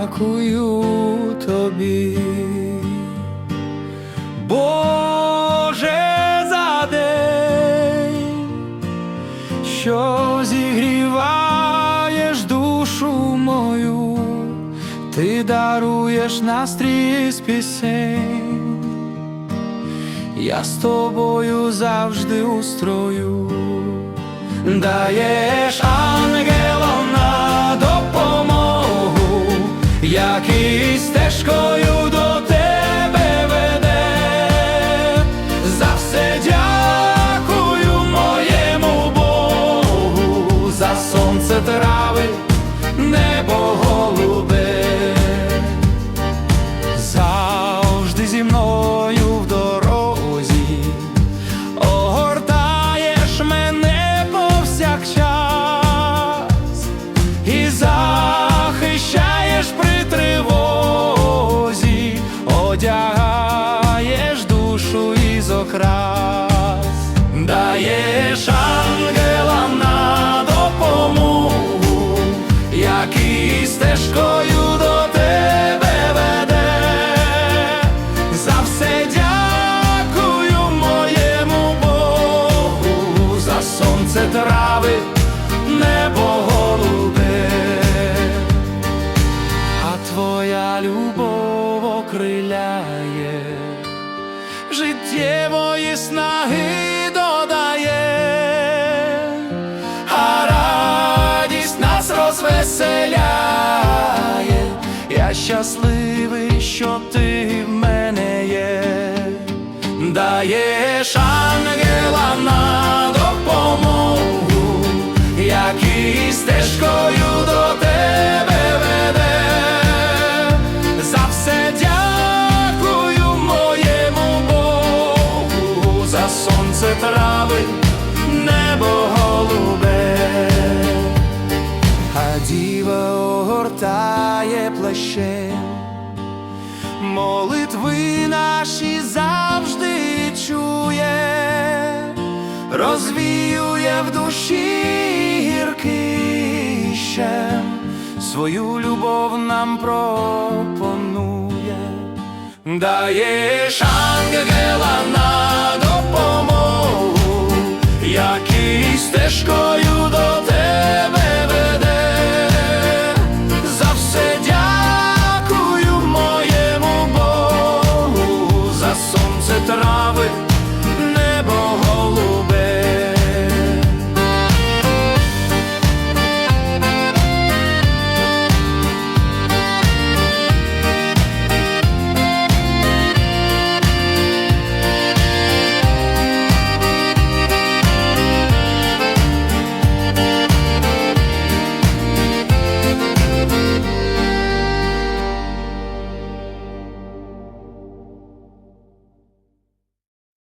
Дякую тобі, Боже, даруєш настрій з пісень, я з тобою завжди у строю, даєш ангелам на допомогу, який стежкою до тебе веде. За все дякую моєму Богу, за сонце трави, твоя любов окриляє, життєвої снаги додає, а радість нас розвеселяє. Я щасливий, що ти в мене є, даєш ангелам на сонце небо голубе. А діва огортає плащем, молитви наші завжди чує, розвіює в душі гіркий свою любов нам пропонує, даєш ангела на допомогу, який стежкою